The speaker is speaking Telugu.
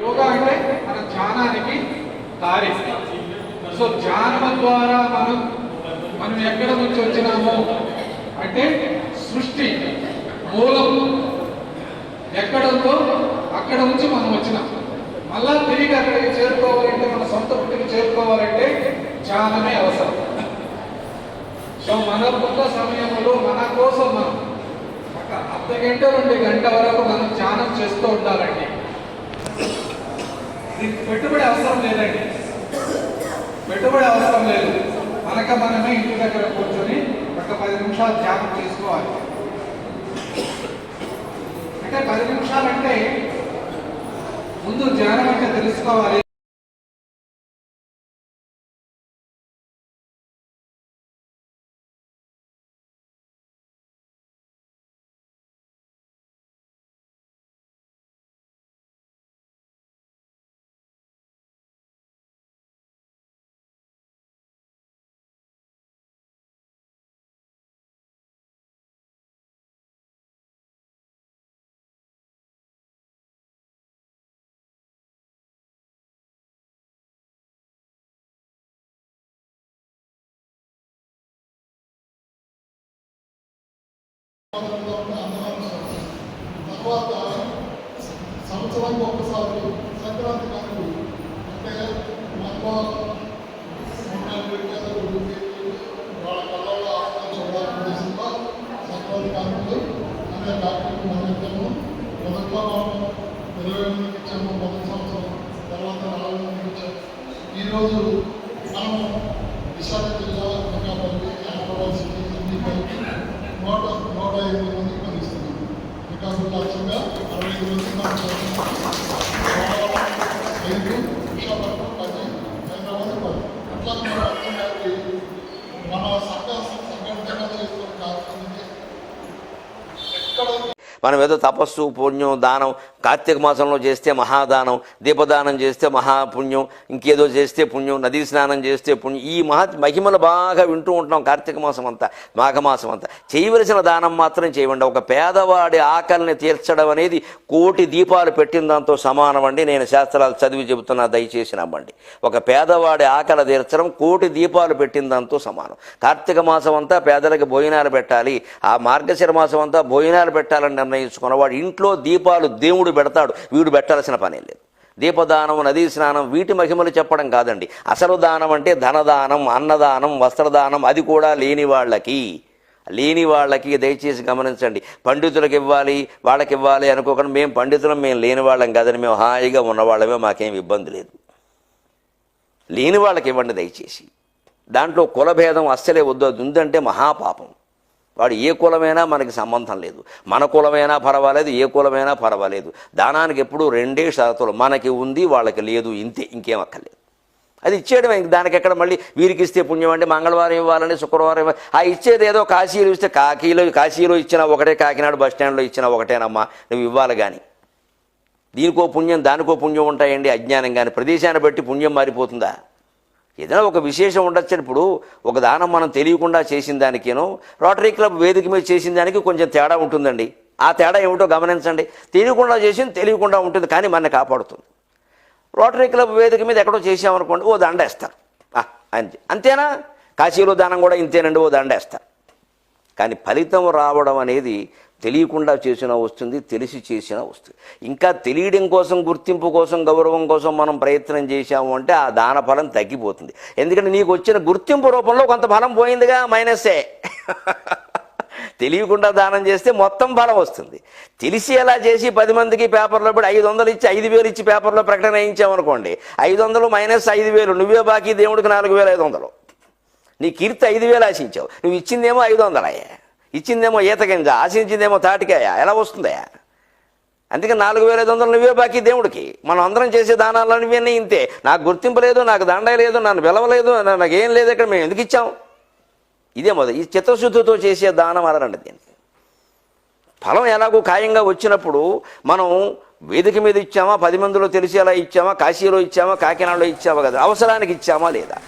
యోగా అంటే మన ధ్యానానికి దారి. సో ధ్యానం ద్వారా మనం మనం ఎక్కడ నుంచి వచ్చినామో అంటే సృష్టి మూలం ఎక్కడ ఉందో అక్కడ నుంచి మనం వచ్చినాం. మళ్ళా తిరిగి అక్కడికి చేరుకోవాలంటే మన సొంత పుట్టికి చేరుకోవాలంటే ధ్యానమే అవసరం. సో మన పుట్ట సమయంలో మన కోసం మనం ఒక అర్ధ గంట నుండి గంట వరకు మనం ధ్యానం చేస్తూ ఉండాలండి దీనికి పెట్టుబడి అవసరం లేదండి. పెట్టుబడి అవసరం లేదు. మనక మనమే ఇంటి దగ్గర కూర్చొని ఒక పది నిమిషాలు ధ్యానం చేసుకోవాలి. అంటే పది నిమిషాలంటే ముందు ధ్యానం అంటే తెలుసుకోవాలి. తర్వాత సంవత్సరానికి ఒక్కసారి సంక్రాంతి నాడు అంటే మనలో వాళ్ళ కళలో ఆనందం చూడాలని ఉద్దేశంలో సంక్రాంతి కానుకలు అనే కార్యక్రమం మొదలెట్టాము మొదట్లో మనం ఇరవై మందికి ఇచ్చాము మొదటి సంవత్సరం తర్వాత నలభై మందికి ఇచ్చాము ఈరోజు మనం విశాఖ జిల్లా అనకాపల్లి అరవై ఐదు మందికి మనం ఇస్తున్నాం శ్రీకాకుళం లక్ష్యంగా అరవై ఐదు మంది మనం ఐదు విశాఖపట్నం పది హైదరాబాద్ పది అట్లా మనం అర్థం కాబట్టి మన సంఘ సంఘటితంగా చేస్తున్న కార్యక్రమం ఎక్కడ మనం ఏదో తపస్సు పుణ్యం దానం కార్తీక మాసంలో చేస్తే మహాదానం దీపదానం చేస్తే మహాపుణ్యం ఇంకేదో చేస్తే పుణ్యం నదీ స్నానం చేస్తే పుణ్యం ఈ మహా మహిమలు బాగా వింటూ ఉంటున్నాం కార్తీక మాసం అంతా మాఘమాసం అంతా చేయవలసిన దానం మాత్రం చేయండి. ఒక పేదవాడి ఆకలిని తీర్చడం అనేది కోటి దీపాలు పెట్టిన దాంతో సమానం అండి నేను శాస్త్రాలు చదివి చెబుతున్నా దయచేసి నమ్మండి. ఒక పేదవాడి ఆకలి తీర్చడం కోటి దీపాలు పెట్టిన దాంతో సమానం. కార్తీక మాసం అంతా పేదలకు భోజనాలు పెట్టాలి. ఆ మార్గశిర మాసం అంతా భోజనాలు పెట్టాలని నిర్ణయించుకున్నవాడు ఇంట్లో దీపాలు దేవుడు పెడతాడు వీడు పెట్టాల్సిన పనే లేదు. దీపదానం నదీ స్నానం వీటి మహిమలు చెప్పడం కాదండి. అసలు దానం అంటే ధనదానం అన్నదానం వస్త్రదానం అది కూడా లేని వాళ్ళకి. లేని వాళ్ళకి దయచేసి గమనించండి. పండితులకు ఇవ్వాలి వాళ్ళకి ఇవ్వాలి అనుకోకుండా మేము పండితులం మేము లేని వాళ్ళం కాదని మేము హాయిగా ఉన్నవాళ్ళమే మాకేం ఇబ్బంది లేదు. లేని వాళ్ళకి ఇవ్వండి దయచేసి. దాంట్లో కులభేదం అస్సలే వద్దు అది ఉందంటే మహాపాపం. వాడు ఏ కులమైనా మనకి సంబంధం లేదు. మన కులమైనా పర్వాలేదు ఏ కులమైనా పర్వాలేదు. దానానికి ఎప్పుడు రెండే షరతులు. మనకి ఉంది వాళ్ళకి లేదు ఇంతే ఇంకేం అక్కర్లేదు. అది ఇచ్చేయడం ఇంక దానికి ఎక్కడ మళ్ళీ వీరికి ఇస్తే పుణ్యం అంటే మంగళవారం ఇవ్వాలని శుక్రవారం ఇవ్వాలి ఆ ఇచ్చేది ఏదో కాశీలో ఇస్తే కాకీలో కాశీలో ఇచ్చినా ఒకటే కాకినాడ బస్ స్టాండ్లో ఇచ్చినా ఒకటేనమ్మా నువ్వు ఇవ్వాలి కానీ దీనికో పుణ్యం దానికో పుణ్యం ఉంటాయండి అజ్ఞానం కానీ ప్రదేశాన్ని బట్టి పుణ్యం మారిపోతుందా? ఏదైనా ఒక విశేషం ఉండొచ్చు ఇప్పుడు ఒక దానం మనం తెలియకుండా చేసిన దానికేనో రోటరీ క్లబ్ వేదిక మీద చేసిన దానికి కొంచెం తేడా ఉంటుందండి. ఆ తేడా ఏమిటో గమనించండి. తెలియకుండా చేసింది తెలియకుండా ఉంటుంది కానీ మన కాపాడుతుంది. రోటరీ క్లబ్ వేదిక మీద ఎక్కడో చేసామనుకోండి ఓ దండ వేస్తారు అంతే. అంతేనా? కాశీలో దానం కూడా ఇంతేనండి ఓ దండ వేస్తారు కానీ ఫలితం రావడం అనేది తెలియకుండా చేసినా వస్తుంది తెలిసి చేసినా వస్తుంది. ఇంకా తెలియడం కోసం గుర్తింపు కోసం గౌరవం కోసం మనం ప్రయత్నం చేశాము అంటే ఆ దాన ఫలం తగ్గిపోతుంది. ఎందుకంటే నీకు వచ్చిన గుర్తింపు రూపంలో కొంత ఫలం పోయిందిగా మైనస్సే తెలియకుండా దానం చేస్తే మొత్తం ఫలం వస్తుంది. తెలిసి ఎలా చేసి పది మందికి పేపర్లో పెట్టి ఐదు వందలు ఇచ్చి ఐదు వేలు ఇచ్చి పేపర్లో ప్రకటన వేయించామనుకోండి ఐదు వందలు మైనస్ ఐదు వేలు నువ్వే బాకీ దేవుడికి నాలుగు వేల ఐదు వందలు. నీ కీర్తి ఐదు వేలు ఆశించావు. నువ్వు ఇచ్చిందేమో ఐదు వందలయ్యా ఇచ్చిందేమో ఈత గింజ ఆశించిందేమో తాటికాయ ఎలా వస్తుందయ్యా? అందుకే నాలుగు వేల ఐదు వందలు నువ్వే బాకీ దేవుడికి. మనం అందరం చేసే దానాలు ఇవన్నీ ఇంతే. నాకు గుర్తింపు లేదు నాకు దండ లేదు నన్ను పిలవలేదు నాకు ఏం లేదు ఇక్కడ మేము ఎందుకు ఇచ్చాం? ఇదే మొదలు ఈ చిత్తశుద్ధితో చేసే దానం అదనండి దీన్ని. ఫలం ఎలాగో ఖాయంగా వచ్చినప్పుడు మనం వేదిక మీద ఇచ్చామా పది మందిలో తెలిసేలా ఇచ్చామా కాశీలో ఇచ్చామా కాకినాడలో ఇచ్చామా కదా అవసరానికి ఇచ్చామా లేదా?